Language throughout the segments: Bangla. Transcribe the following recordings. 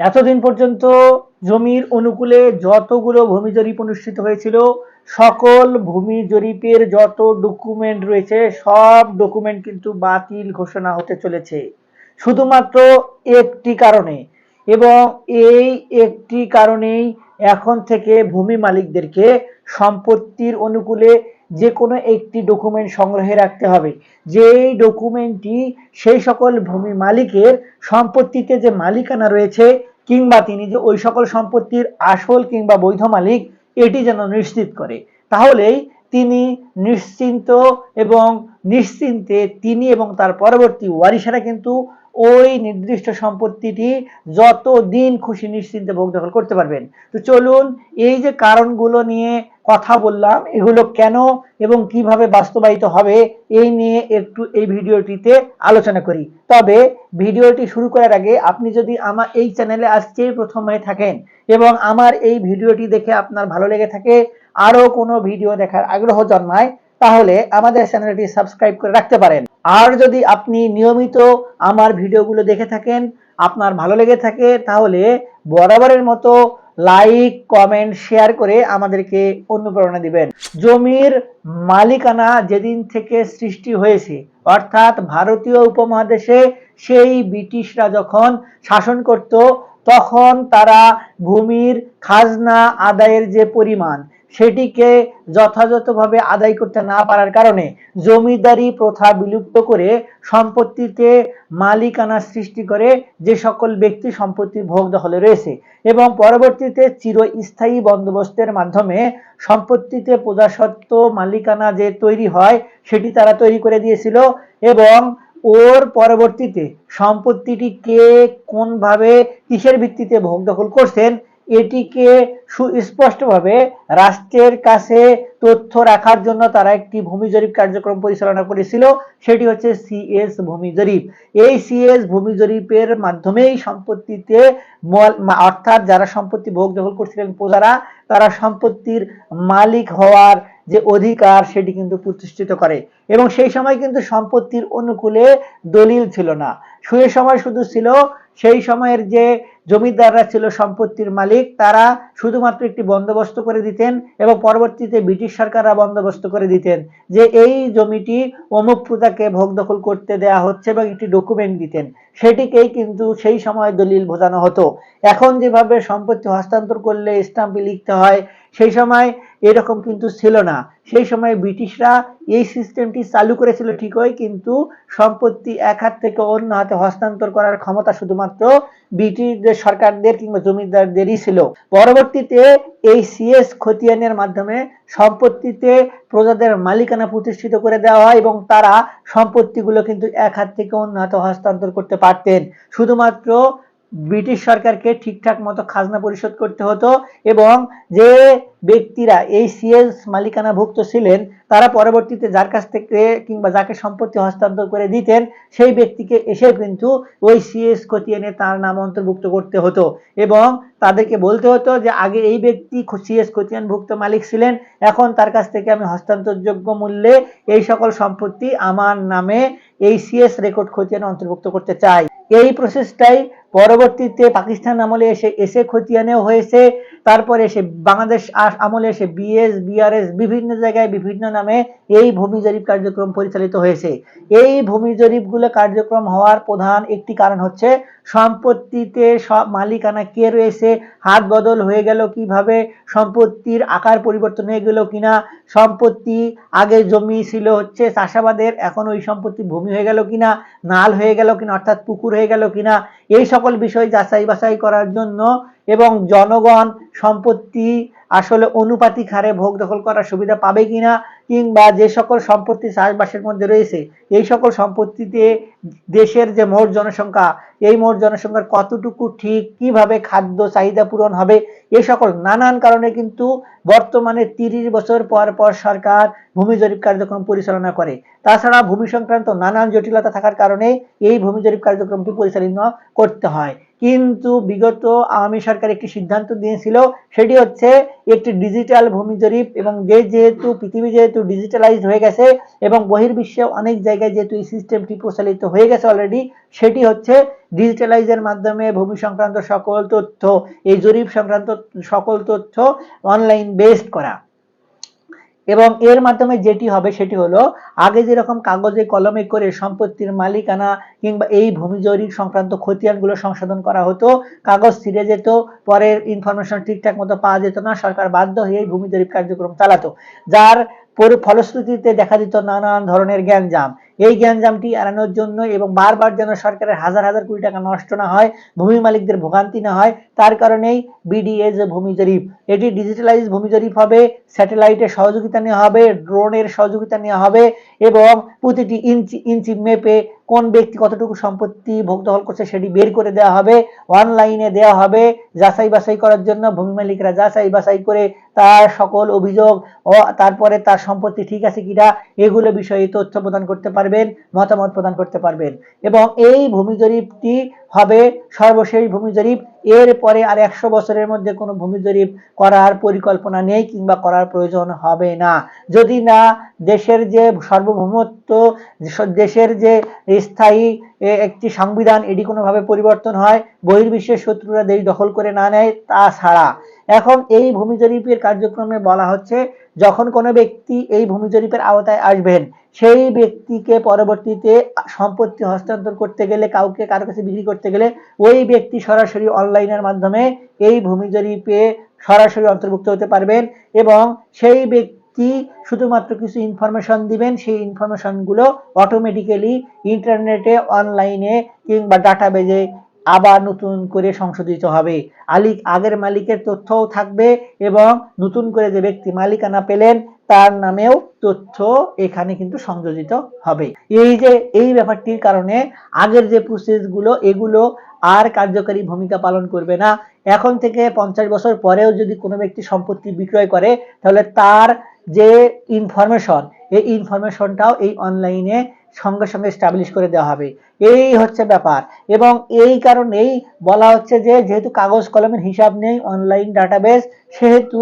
এতদিন পর্যন্ত জমির অনুকূলে যতগুলো ভূমি জরিপ অনুষ্ঠিত হয়েছিল, সকল ভূমি জরিপের যত ডকুমেন্ট রয়েছে, সব ডকুমেন্ট কিন্তু বাতিল ঘোষণা হতে চলেছে। শুধুমাত্র একটি কারণে এবং এই একটি কারণেই এখন থেকে ভূমি মালিকদেরকে সম্পত্তির অনুকূলে যে কোনো একটি ডকুমেন্ট সংগ্রহে রাখতে হবে। যেই ডকুমেন্টটি সেই সকল ভূমি মালিকের সম্পত্তিতে যে মালিকানা রয়েছে কিংবা তিনি যে ওই সকল সম্পত্তির আসল কিংবা বৈধ মালিক, এটি যেন নিশ্চিত করে। তাহলেই তিনি নিশ্চিন্ত এবং নিশ্চিন্তে তিনি এবং তার পরবর্তী ওয়ারিশারা কিন্তু ওই নির্দিষ্ট সম্পত্তিটি যত দিন খুশি নিশ্চিন্তে ভোগ দখল করতে পারবেন। তো চলুন এই যে কারণগুলো নিয়ে কথা বললাম, এগুলো কেন এবং কীভাবে বাস্তবায়িত হবে, এই নিয়ে একটু এই ভিডিওটিতে আলোচনা করি। তবে ভিডিওটি শুরু করার আগে আপনি যদি আমার এই চ্যানেলে আজকেই প্রথম হয়ে থাকেন এবং আমার এই ভিডিওটি দেখে আপনার ভালো লেগে থাকে, আরও কোনো ভিডিও দেখার আগ্রহ জন্মায়, তাহলে আমাদের চ্যানেলটি সাবস্ক্রাইব করে রাখতে পারেন। আর যদি আপনি নিয়মিত আমার ভিডিওগুলো দেখে থাকেন, আপনার ভালো লেগে থাকে, তাহলে বরাবরের মতো লাইক কমেন্ট শেয়ার করে আমাদেরকে অনুপ্রেরণা দিবেন। জমির মালিকানা যেদিন থেকে সৃষ্টি হয়েছে, অর্থাৎ ভারতীয় উপমহাদেশে সেই ব্রিটিশরা যখন শাসন করত, তখন তারা ভূমির খাজনা আদায়ের যে পরিমাণ সেটিকে যথাযথভাবে আদায় করতে না পারার কারণে জমিদারি প্রথা বিলুপ্ত করে সম্পত্তিতে মালিকানা সৃষ্টি করে যে সকল ব্যক্তি সম্পত্তির ভোগ দখলে রয়েছে এবং পরবর্তীতে চিরস্থায়ী বন্দোবস্তের মাধ্যমে সম্পত্তিতে প্রজাসত্ব মালিকানা যে তৈরি হয়, সেটি তারা তৈরি করে দিয়েছিল এবং ওর পরবর্তীতে সম্পত্তিটি কে কোনভাবে, কিসের ভিত্তিতে ভোগ দখল করছেন এটিকে সুস্পষ্টভাবে রাষ্ট্রের কাছে তথ্য রাখার জন্য তারা একটি ভূমি জরিপ কার্যক্রম পরিচালনা করেছিল, সেটি হচ্ছে সিএস ভূমি জরিপ। এই সিএস ভূমি জরিপের মাধ্যমেই সম্পত্তিতে অর্থাৎ যারা সম্পত্তি ভোগ দখল করছিলেন প্রজারা, তারা সম্পত্তির মালিক হওয়ার যে অধিকার সেটি কিন্তু প্রতিষ্ঠিত করে। এবং সেই সময় কিন্তু সম্পত্তির অনুকূলে দলিল ছিল না। সেই সময় শুধু ছিল, সেই সময়ের যে জমিদাররা ছিল সম্পত্তির মালিক, তারা শুধুমাত্র একটি বন্দোবস্ত করে দিতেন এবং পরবর্তীতে ব্রিটিশ সরকাররা বন্দোবস্ত করে দিতেন যে এই জমিটি অমুক প্রজাকে ভোগ দখল করতে দেয়া হচ্ছে এবং একটি ডকুমেন্ট দিতেন। সেটিকেই কিন্তু সেই সময় দলিল বোঝানো হতো। এখন যেভাবে সম্পত্তি হস্তান্তর করলে স্টাম্পে লিখতে হয়, সেই সময় এরকম কিন্তু ছিল না। সেই সময় ব্রিটিশরা এই সিস্টেমটি চালু করেছিল ঠিকই, কিন্তু সম্পত্তি এক হাত থেকে অন্য হাতে হস্তান্তর করার ক্ষমতা শুধুমাত্র ব্রিটিশদের সরকারদের কিংবা জমিদারদেরই ছিল। পরবর্তীতে এই সিএস খতিয়ানের মাধ্যমে সম্পত্তিতে প্রজাদের মালিকানা প্রতিষ্ঠিত করে দেওয়া হয় এবং তারা সম্পত্তিগুলো কিন্তু এক হাত থেকে অন্য হাতে হস্তান্তর করতে পারতেন। শুধুমাত্র ব্রিটিশ সরকারকে ঠিকঠাক মতো খাজনা পরিশোধ করতে হতো এবং যে ব্যক্তিরা এই সিএস মালিকানাভুক্ত ছিলেন, তারা পরবর্তীতে যার কাছ থেকে কিংবা যাকে সম্পত্তি হস্তান্তর করে দিতেন, সেই ব্যক্তিকে এসে কিন্তু ওই সিএস খতিয়ানে তার নাম অন্তর্ভুক্ত করতে হতো। এবং তাদেরকে বলতে হতো যে, আগে এই ব্যক্তি সিএস খতিয়ানভুক্ত মালিক ছিলেন, এখন তার কাছ থেকে আমি হস্তান্তরযোগ্য মূল্যে এই সকল সম্পত্তি আমার নামে এই সিএস রেকর্ড খতিয়ানে অন্তর্ভুক্ত করতে চাই। এই প্রসেসটাই পরবর্তীতে পাকিস্তান আমলে এসে এসে খতিয়ানেও হয়েছে। তারপরে এসে বাংলাদেশ আমলে এসে বিএস বিআরএস বিভিন্ন জায়গায় বিভিন্ন নামে এই ভূমি জরিপ কার্যক্রম পরিচালিত হয়েছে। এই ভূমি জরিপগুলো কার্যক্রম হওয়ার প্রধান একটি কারণ হচ্ছে সম্পত্তিতে সব মালিকানা কে রয়েছে, হাত বদল হয়ে গেল কীভাবে, সম্পত্তির আকার পরিবর্তন হয়ে গেল কিনা, সম্পত্তি আগে জমি ছিল হচ্ছে চাষাবাদের, এখন ওই সম্পত্তি ভূমি হয়ে গেল কিনা, নাল হয়ে গেল কিনা, অর্থাৎ পুকুর হয়ে গেল কিনা এই সকল বিষয় যাচাই বাছাই করার জন্য এবং জনগণ সম্পত্তি আসলে অনুপাতিক হারে ভোগ দখল করার সুবিধা পাবে কিনা, কিংবা যে সকল সম্পত্তি চাষবাসের মধ্যে রয়েছে, এই সকল সম্পত্তিতে দেশের যে মোট জনসংখ্যা এই মোট জনসংখ্যার কতটুকু ঠিক, কীভাবে খাদ্য চাহিদা পূরণ হবে এই সকল নানান কারণে কিন্তু বর্তমানে তিরিশ বছর পর পর সরকার ভূমি জরিপ কার্যক্রম পরিচালনা করে। তাছাড়া ভূমি সংক্রান্ত নানান জটিলতা থাকার কারণে এই ভূমি জরিপ কার্যক্রমটি পরিচালনা করতে হয়। কিন্তু বিগত আওয়ামী সরকার একটি সিদ্ধান্ত দিয়েছিল, সেটি হচ্ছে একটি ডিজিটাল ভূমি জরিপ এবং যে যেহেতু পৃথিবী যেহেতু ডিজিটালাইজ হয়ে গেছে এবং বহির্বিশ্বে অনেক জায়গায় যেহেতু এই সিস্টেমটি প্রচলিত হয়ে গেছে অলরেডি, সেটি হচ্ছে ডিজিটালাইজের মাধ্যমে ভূমি সংক্রান্ত সকল তথ্য, এই জরিপ সংক্রান্ত সকল তথ্য অনলাইন বেসড করা। এবং এর মাধ্যমে যেটি হবে সেটি হলো, আগে যেরকম কাগজে কলমে করে সম্পত্তির মালিকানা কিংবা এই ভূমি জরিপ সংক্রান্ত খতিয়ানগুলো সংশোধন করা হতো, কাগজ ছিঁড়ে যেত, পরের ইনফরমেশন ঠিকঠাক মতো পাওয়া যেত না, সরকার বাধ্য হয়ে ভূমি জরিপ কার্যক্রম চালাতো, যার ফলশ্রুতিতে দেখা দিত নানান ধরনের জ্ঞানজাম এই জ্ঞানজামটি এড়ানোর জন্য এবং বারবার যেন সরকারের হাজার হাজার কোটি টাকা নষ্ট না হয়, ভূমি মালিকদের ভোগান্তি না হয়, তার কারণেই বিডিএস ভূমি জরিপ। এটি ডিজিটালাইজ ভূমি জরিপ হবে স্যাটেলাইটের সহযোগিতা নেওয়া হবে ড্রোনের সহযোগিতা নেওয়া হবে এবং প্রতিটি ইঞ্চি ইঞ্চি মেপে কোন ব্যক্তি কতটুকু সম্পত্তি ভোগ দখল করছে সেটি বের করে দেওয়া হবে অনলাইনে দেওয়া হবে যাচাই বাছাই করার জন্য। ভূমি মালিকরা যাচাই বাছাই করে তার সকল অভিযোগ ও তারপরে তার সম্পত্তি ঠিক আছে কিনা, এগুলো বিষয়ে তথ্য প্রদান করতে পারবেন, মতামত প্রদান করতে পারবেন। এবং এই ভূমি জরিপটি হবে সর্বশেষ ভূমি জরিপ এর পরে আর একশো বছরের মধ্যে কোনো ভূমি জরিপ করার পরিকল্পনা নেই কিংবা করার প্রয়োজন হবে না। যদি না, দেশের যে সার্বভৌমত্ব, দেশের যে স্থায়ী একটি সংবিধান, এটি কোনোভাবে পরিবর্তন হয়, বহির্বিশ্বের শত্রুরা দেশ দখল করে না নেয়, তা ছাড়া। এখন এই ভূমি জরিপের কার্যক্রমে বলা হচ্ছে, যখন কোনো ব্যক্তি এই ভূমি জরিপের আওতায় আসবেন সেই ব্যক্তিকে পরবর্তীতে সম্পত্তি হস্তান্তর করতে গেলে, কাউকে, কারও কাছে বিক্রি করতে গেলে ওই ব্যক্তি সরাসরি অনলাইনের মাধ্যমে এই ভূমি জরিপে সরাসরি অন্তর্ভুক্ত হতে পারবেন এবং সেই ব্যক্তি শুধুমাত্র কিছু ইনফরমেশন দিবেন, সেই ইনফরমেশনগুলো অটোমেটিক্যালি ইন্টারনেটে অনলাইনে কিংবা ডাটাবেজে আবার নতুন করে সংশোধিত হবে। আলিক আগের মালিকের তথ্যও থাকবে এবং নতুন করে যে ব্যক্তি মালিকানা পেলেন, তার নামেও তথ্য এখানে কিন্তু সংযোজিত হবে। এই যে, এই ব্যাপারটির কারণে আগের যে প্রসেসগুলো এগুলো আর কার্যকারী ভূমিকা পালন করবে না। এখন থেকে পঞ্চাশ বছর পরেও যদি কোনো ব্যক্তি সম্পত্তি বিক্রয় করে, তাহলে তার যে ইনফরমেশন এই ইনফরমেশনটাও এই অনলাইনে সঙ্গে সঙ্গে স্টাবলিশ করে দেওয়া হবে। এই হচ্ছে ব্যাপার। এবং এই কারণেই বলা হচ্ছে যে, যেহেতু কাগজ কলমের হিসাব নেই অনলাইন ডাটাবেস সেহেতু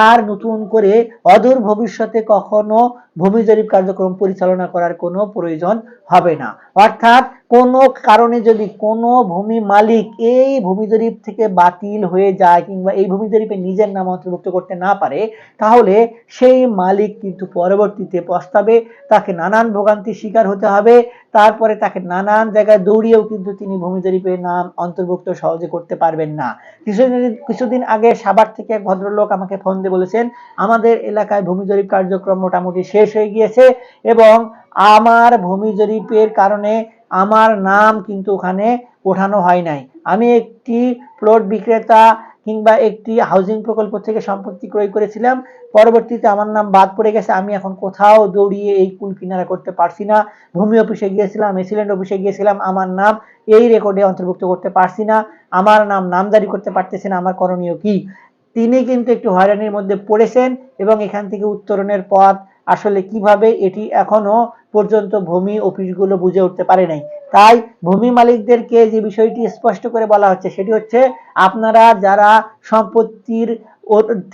আর নতুন করে অদূর ভবিষ্যতে কখনো ভূমি জরিপ কার্যক্রম পরিচালনা করার কোনো প্রয়োজন হবে না। অর্থাৎ কোনো কারণে যদি কোনো ভূমি মালিক এই ভূমি জরিপ থেকে বাতিল হয়ে যায় কিংবা এই ভূমি জরিপে নিজের নাম অন্তর্ভুক্ত করতে না পারে, তাহলে সেই মালিক কিন্তু পরবর্তীতে পস্তাবে, তাকে নানান ভোগান্তির শিকার হতে হবে তারপরে তাকে নানান জায়গায় দৌড়িয়েও কিন্তু তিনি ভূমি জরিপের নাম অন্তর্ভুক্ত সহজে করতে পারবেন না। কিছুদিন কিছুদিন আগে সাভার থেকে এক ভদ্রলোক আমাকে ফোন দিয়ে বলেছেন, আমাদের এলাকায় ভূমি জরিপ কার্যক্রম মোটামুটি শেষ হয়ে গিয়েছে এবং আমার ভূমি জরিপের কারণে আমার নাম কিন্তু ওখানে ওঠানো হয় নাই। আমি একটি প্লট বিক্রেতা কিংবা একটি হাউজিং প্রকল্প থেকে সম্পত্তি ক্রয় করেছিলাম, পরবর্তীতে আমার নাম বাদ পড়ে গেছে, আমি এখন কোথাও দৌড়িয়ে এই কুল কিনারা করতে পারছি না। ভূমি অফিসে গিয়েছিলাম এসিলেন্ট অফিসে গিয়েছিলাম, আমার নাম এই রেকর্ডে অন্তর্ভুক্ত করতে পারছি না, আমার নাম নামদারি করতে পারতেছে না, আমার করণীয় কি? তিনি কিন্তু একটু হয়রানির মধ্যে পড়েছেন এবং এখান থেকে উত্তরণের পথ আসলে কীভাবে এটি এখনও পর্যন্ত ভূমি অফিসগুলো বুঝে উঠতে পারে নাই। তাই ভূমি মালিকদেরকে যে বিষয়টি স্পষ্ট করে বলা হচ্ছে, সেটি হচ্ছে আপনারা যারা সম্পত্তির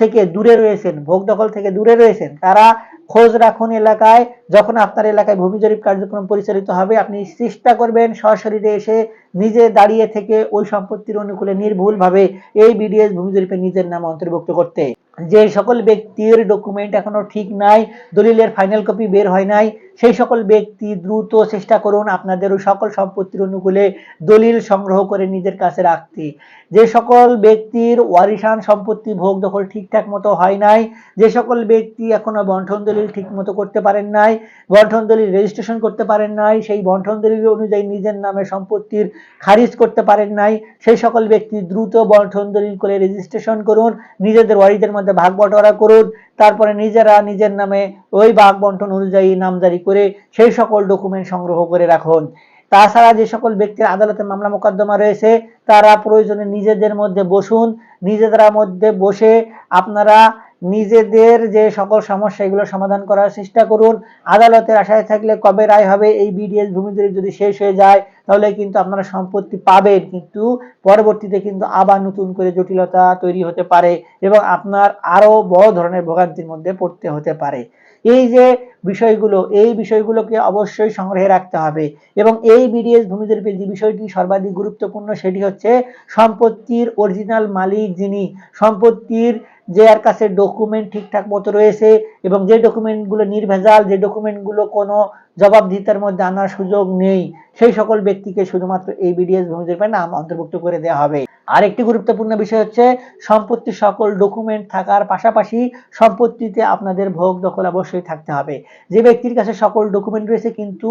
থেকে দূরে রয়েছেন, ভোগ দখল থেকে দূরে রয়েছেন, তারা খোঁজ রাখুন এলাকায়। যখন আপনার এলাকায় ভূমি জরিপ কার্যক্রম পরিচালিত হবে, আপনি চেষ্টা করবেন সশরীরে এসে নিজে দাঁড়িয়ে থেকে ওই সম্পত্তির অনুকূলে নির্ভুলভাবে এই বিডিএস ভূমি জরিপে নিজের নাম অন্তর্ভুক্ত করতে। যে সকল ব্যক্তির ডকুমেন্ট এখনও ঠিক নাই, দলিলের ফাইনাল কপি বের হয় নাই, সেই সকল ব্যক্তি দ্রুত চেষ্টা করুন আপনাদের ওই সকল সম্পত্তির অনুকূলে দলিল সংগ্রহ করে নিজের কাছে রাখতে। যে সকল ব্যক্তির ওয়ারিশান সম্পত্তি ভোগ দখল ঠিকঠাক মতো হয় নাই, যে সকল ব্যক্তি এখনও বন্ঠন দলিল ঠিক মতো করতে পারেন নাই বন্ঠন দলিল রেজিস্ট্রেশন করতে পারেন নাই, সেই বন্ঠন দলিল অনুযায়ী নিজের নামে সম্পত্তির খারিজ করতে পারেন নাই, সেই সকল ব্যক্তি দ্রুত বন্ঠন দলিল করে রেজিস্ট্রেশন করুন, নিজেদের ওয়ারিদের মধ্যে ভাগ বটোয়ারা করুন, তারপরে নিজেরা নিজের নামে ওই ভাগ বন্টন অনুযায়ী নামজারি করে সেই সকল ডকুমেন্ট সংগ্রহ করে রাখুন। তাছাড়া যে সকল ব্যক্তির আদালতে মামলা মোকদ্দমা রয়েছে, তারা প্রয়োজনে নিজেদের মধ্যে বসুন, নিজেদের মধ্যে বসে আপনারা নিজেদের যে সকল সমস্যা এগুলো সমাধান করার চেষ্টা করুন। আদালতের আশায় থাকলে কবে রায় হবে এই বিডিএস ভূমি যদি শেষ হয়ে যায়, তাহলে কিন্তু আপনারা সম্পত্তি পাবেন। কিন্তু পরবর্তীতে কিন্তু আবার নতুন করে জটিলতা তৈরি হতে পারে এবং আপনার আরও বড় ধরনের ভোগান্তির মধ্যে পড়তে হতে পারে। এই যে বিষয়গুলো, এই বিষয়গুলোকে অবশ্যই সংগ্রহে রাখতে হবে এবং এই বিডিএস ভূমি জরিপের যে বিষয়টি সর্বাধিক গুরুত্বপূর্ণ, সেটি হচ্ছে সম্পত্তির অরিজিনাল মালিক যিনি, সম্পত্তির যে আর কাছে ডকুমেন্ট ঠিকঠাক মতো রয়েছে এবং যে ডকুমেন্টগুলো নির্ভেজাল, যে ডকুমেন্টগুলো কোনো জবাবদিহিতার মধ্যে আনার সুযোগ নেই, সেই সকল ব্যক্তিকে শুধুমাত্র এই বিডিএস ভূমি জরিপের নাম অন্তর্ভুক্ত করে দেওয়া হবে। আরেকটি গুরুত্বপূর্ণ বিষয় হচ্ছে, সম্পত্তির সকল ডকুমেন্ট থাকার পাশাপাশি সম্পত্তিতে আপনাদের ভোগ দখল অবশ্যই থাকতে হবে। যে ব্যক্তির কাছে সকল ডকুমেন্ট রয়েছে কিন্তু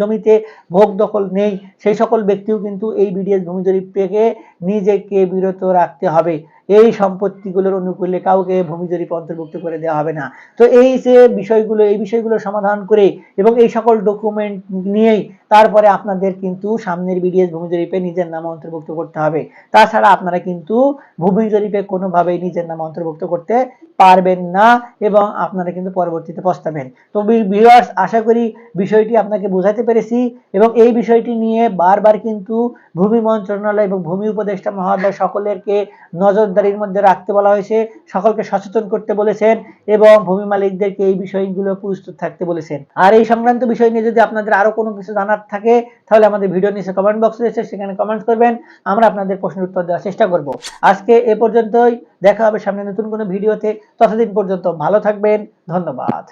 জমিতে ভোগ দখল নেই, সেই সকল ব্যক্তিও কিন্তু এই বিডিএস ভূমি জরিপ থেকে নিজেকে বিরত রাখতে হবে। এই সম্পত্তিগুলোর অনুকূলে কাউকে ভূমি জরিপ অন্তর্ভুক্ত করে দেওয়া হবে না। তো এই যে বিষয়গুলো, এই বিষয়গুলো সমাধান করে এবং এই সকল ডকুমেন্ট নিয়েই তারপরে আপনাদের কিন্তু সামনের বিডিএস ভূমি জরিপে নিজের নাম অন্তর্ভুক্ত করতে হবে। তাছাড়া আপনারা কিন্তু ভূমি জরিপে কোনোভাবেই নিজের নাম অন্তর্ভুক্ত করতে পারবেন না এবং আপনারা কিন্তু পরবর্তীতে পস্তাবেন। তো ভিউয়ার্স আশা করি বিষয়টি আপনাকে বোঝাতে পেরেছি এবং এই বিষয়টি নিয়ে বারবার কিন্তু ভূমি মন্ত্রণালয় এবং ভূমি উপদেষ্টা মহোদয় সকলেরকে নজরদারির মধ্যে রাখতে বলা হয়েছে, সকলকে সচেতন করতে বলেছেন এবং ভূমি মালিকদেরকে এই বিষয়গুলো প্রস্তুত থাকতে বলেছেন। আর এই সংক্রান্ত বিষয় নিয়ে যদি আপনাদের আরও কোনো কিছু জানার থাকে, তাহলে আমাদের ভিডিও নিচে কমেন্ট বক্স রয়েছে, সেখানে কমেন্ট করবেন, আমরা আপনাদের প্রশ্নের উত্তর দেওয়ার চেষ্টা করব। আজকে এ পর্যন্তই, দেখা হবে সামনে নতুন কোনো ভিডিওতে ততদিন পর্যন্ত ভালো থাকবেন, ধন্যবাদ।